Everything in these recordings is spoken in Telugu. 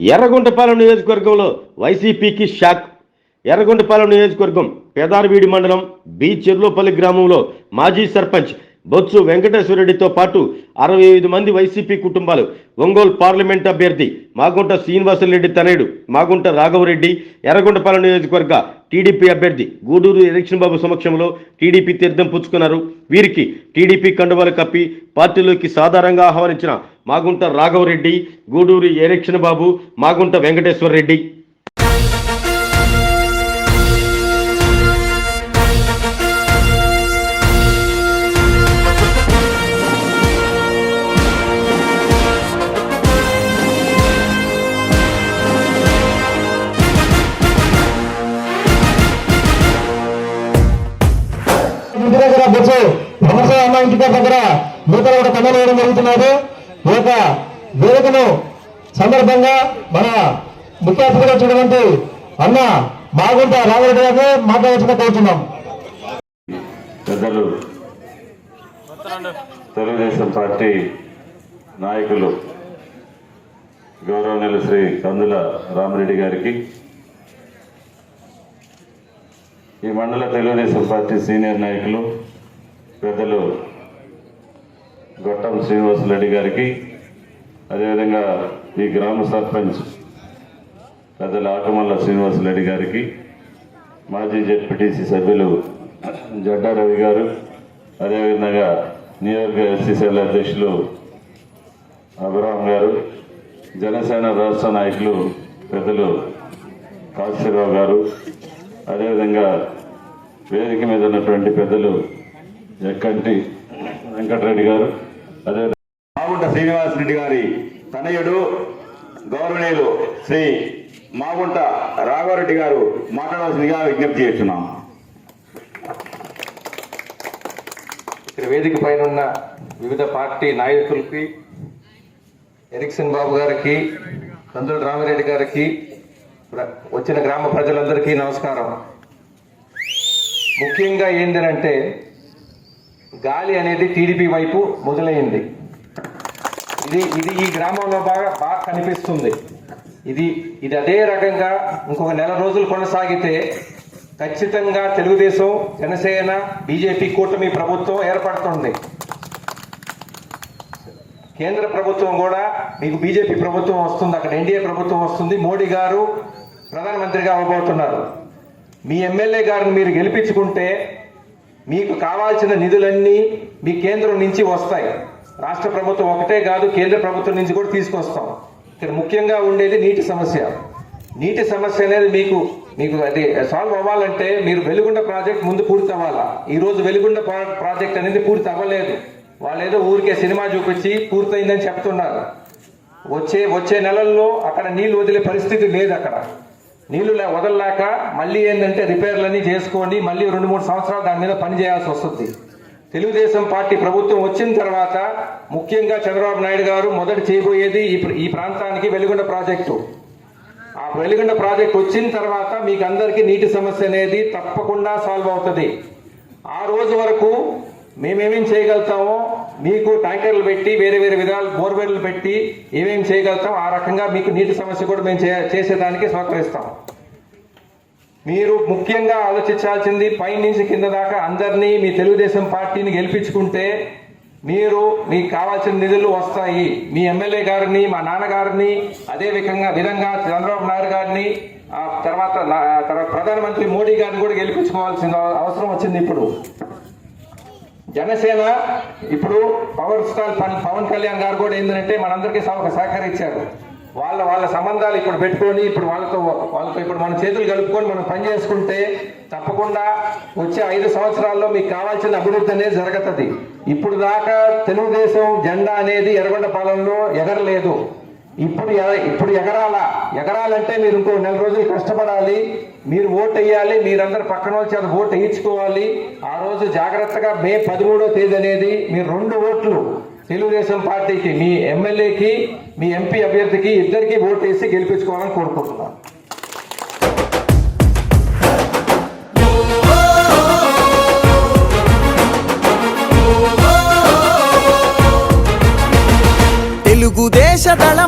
ఎర్రగుంటపాలెం నియోజకవర్గంలో వైసీపీకి షాక్. ఎర్రగొండపాలెం నియోజకవర్గం పేదారవీడి మండలం బి చెర్లోపల్లి గ్రామంలో మాజీ సర్పంచ్ బొత్సు వెంకటేశ్వరరెడ్డితో పాటు అరవై ఐదు మంది వైసీపీ కుటుంబాలు. ఒంగోలు పార్లమెంట్ అభ్యర్థి మాగుంట శ్రీనివాసరెడ్డి తనయుడు మాగుంట రాఘవరెడ్డి ఎర్రగుంటపాలెం నియోజకవర్గ టీడీపీ అభ్యర్థి గూడూరు ఎలక్షన్ బాబు సమక్షంలో టీడీపీ తీర్థం పుచ్చుకున్నారు. వీరికి టీడీపీ కండువాలు కప్పి పార్టీలోకి సాధారణంగా ఆహ్వానించిన మాగుంట రాఘవరెడ్డి గూడూరు ఎలక్షన్ బాబు మాగుంట వెంకటేశ్వర దగ్గర బొచ్చు. రమణ అమ్మ ఇంటి దగ్గర నూతన ఒక కమ్మలు వేయడం జరుగుతున్నది. ఈ యొక్క వేదికను సందర్భంగా మన ముఖ్య అతిథిగా చూడమంటే అన్న మాగుంట రామరెడ్డి గారిని మాట్లాడవచ్చుగా కోరుతున్నాం పెద్దలు తెలుగుదేశం పార్టీ నాయకులు గౌరవనీయులు శ్రీ కందుల రామరెడ్డి గారికి ఈ మండల తెలుగుదేశం పార్టీ సీనియర్ నాయకులు పెద్దలు గొట్టం శ్రీనివాసరెడ్డి గారికి అదేవిధంగా ఈ గ్రామ సర్పంచ్ పెద్దల శ్రీనివాస్ రెడ్డి గారికి మాజీ జెడ్పీటీసీ సభ్యులు జడ్డా రవి గారు అదేవిధంగా నియోజక ఎస్సీసీఎల్ అధ్యక్షులు అభిరామ్ గారు జనసేన రాష్ట్ర నాయకులు పెద్దలు కాశీరావు గారు అదేవిధంగా వేదిక మీద ఉన్నటువంటి పెద్దలు ఎక్కంటి వెంకటరెడ్డి గారు అదే మాగుంట శ్రీనివాస్ రెడ్డి గారి తనయుడు గౌరవనీయులు శ్రీ మాగుంట రాఘవరెడ్డి గారు మాట్లాడవలసిందిగా విజ్ఞప్తి చేస్తున్నాం. ఇక్కడ వేదిక పైన ఉన్న వివిధ పార్టీ నాయకులకి ఎరిక్సన్ బాబు గారికి కందుల రామిరెడ్డి గారికి వచ్చిన గ్రామ ప్రజలందరికీ నమస్కారం. ముఖ్యంగా ఏంటంటే గాలి అనేది టీడీపీ వైపు మొదలైంది. ఇది ఇది ఈ గ్రామంలో బాగా బాగా కనిపిస్తుంది. ఇది ఇది అదే రకంగా ఇంకొక నెల రోజులు కొనసాగితే ఖచ్చితంగా తెలుగుదేశం జనసేన బీజేపీ కూటమి ప్రభుత్వం ఏర్పడుతుంది. కేంద్ర ప్రభుత్వం కూడా మీకు బీజేపీ ప్రభుత్వం వస్తుంది అక్కడ ఎన్డీఏ ప్రభుత్వం వస్తుంది. మోడీ గారు ప్రధానమంత్రిగా అవ్వబోతున్నారు మీ ఎమ్మెల్యే గారిని మీరు గెలిపించుకుంటే మీకు కావాల్సిన నిధులన్నీ మీ కేంద్రం నుంచి వస్తాయి. రాష్ట్ర ప్రభుత్వం ఒకటే కాదు కేంద్ర ప్రభుత్వం నుంచి కూడా తీసుకొస్తాం. ఇక్కడ ముఖ్యంగా ఉండేది నీటి సమస్య. నీటి సమస్య అనేది మీకు మీకు అది సాల్వ్ అవ్వాలంటే మీరు వెలుగుండ ప్రాజెక్ట్ ముందు పూర్తి అవ్వాలా? ఈరోజు వెలుగుండ ప్రాజెక్ట్ అనేది పూర్తి అవ్వలేదు. వాళ్ళు ఏదో ఊరికే సినిమా చూపించి పూర్తయిందని చెప్తున్నారు. వచ్చే వచ్చే నెలల్లో అక్కడ నీళ్ళు వదిలే పరిస్థితి లేదు అక్కడ. నీళ్ళు వదలలేక మళ్ళీ ఏంటంటే రిపేర్లన్నీ చేసుకోండి మళ్ళీ రెండు మూడు సంవత్సరాలు దాని మీద పని చేయాల్సి వస్తుంది. తెలుగుదేశం పార్టీ ప్రభుత్వం వచ్చిన తర్వాత ముఖ్యంగా చంద్రబాబు నాయుడు గారు మొదట చేయబోయేది ఈ ఈ ప్రాంతానికి వెలుగొండ ప్రాజెక్టు. ఆ వెలుగొండ ప్రాజెక్ట్ వచ్చిన తర్వాత మీకు అందరికీ నీటి సమస్య అనేది తప్పకుండా సాల్వ్ అవుతుంది. ఆ రోజు వరకు మేమేమేం చేయగలుగుతామో మీకు ట్యాంకర్లు పెట్టి వేరే వేరే విధాలు బోర్వెల్లు పెట్టి ఏమేమి చేయగలుగుతాం ఆ రకంగా మీకు నీటి సమస్య కూడా మేము చే- చేసేదానికి సహకరిస్తాం. మీరు ముఖ్యంగా ఆలోచించాల్సింది పై నుంచి కింద దాకా అందరినీ మీ తెలుగుదేశం పార్టీని గెలిపించుకుంటే మీరు మీకు కావాల్సిన నిధులు వస్తాయి. మీ ఎమ్మెల్యే గారిని మా నాన్నగారిని అదే విధంగా విధంగా చంద్రబాబు నాయుడు గారిని ఆ తర్వాత తర్వాత ప్రధానమంత్రి మోడీ గారిని కూడా గెలిపించుకోవాల్సిన అవసరం వచ్చింది ఇప్పుడు. జనసేన ఇప్పుడు పవర్ స్టార్ పవన్- పవన్ కళ్యాణ్ గారు కూడా ఏంటంటే మనందరికీ సహ- సహకరించారు. వాళ్ళ వాళ్ళ సంబంధాలు ఇప్పుడు పెట్టుకొని ఇప్పుడు వాళ్ళతో వాళ్ళతో ఇప్పుడు మన చేతులు కలుపుకొని మనం పని చేసుకుంటే తప్పకుండా వచ్చే ఐదు సంవత్సరాల్లో మీకు కావాల్సిన అభివృద్ధి అనేది జరుగుతుంది. ఇప్పుడు దాకా తెలుగుదేశం జెండా అనేది ఎర్రగొండ పాలనలో ఎగరలేదు. ఇప్పుడు ఇప్పుడు ఎగరాల. ఎగరాలంటే మీరు ఇంకో నెల రోజులు కష్టపడాలి. మీరు ఓటు వేయాలి. మీరందరు పక్కన వచ్చి అది ఓటు వేయించుకోవాలి. ఆ రోజు జాగ్రత్తగా మే పదమూడో తేదీ అనేది మీరు రెండు ఓట్లు. తెలుగుదేశం పార్టీకి మీ ఎమ్మెల్యేకి మీ ఎంపీ అభ్యర్థికి ఇద్దరికి ఓటు వేసి గెలిపించుకోవాలని కోరుకుంటున్నాను.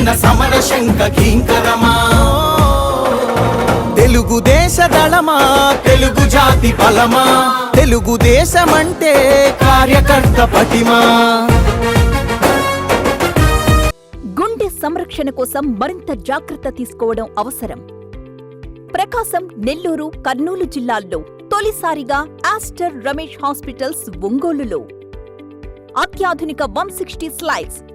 పూరించిన సమర శంక కింకరమా? తెలుగుదేశ దళమా? తెలుగు జాతి బలమా? తెలుగుదేశమంటే కార్యకర్త పటిమా? గుండె సంరక్షణ కోసం మరింత జాగ్రత్త తీసుకోవడం అవసరం. ప్రకాశం నెల్లూరు కర్నూలు జిల్లాల్లో తొలిసారిగా ఆస్టర్ రమేష్ హాస్పిటల్స్ ఒంగోలులో. అత్యాధునిక one sixty slides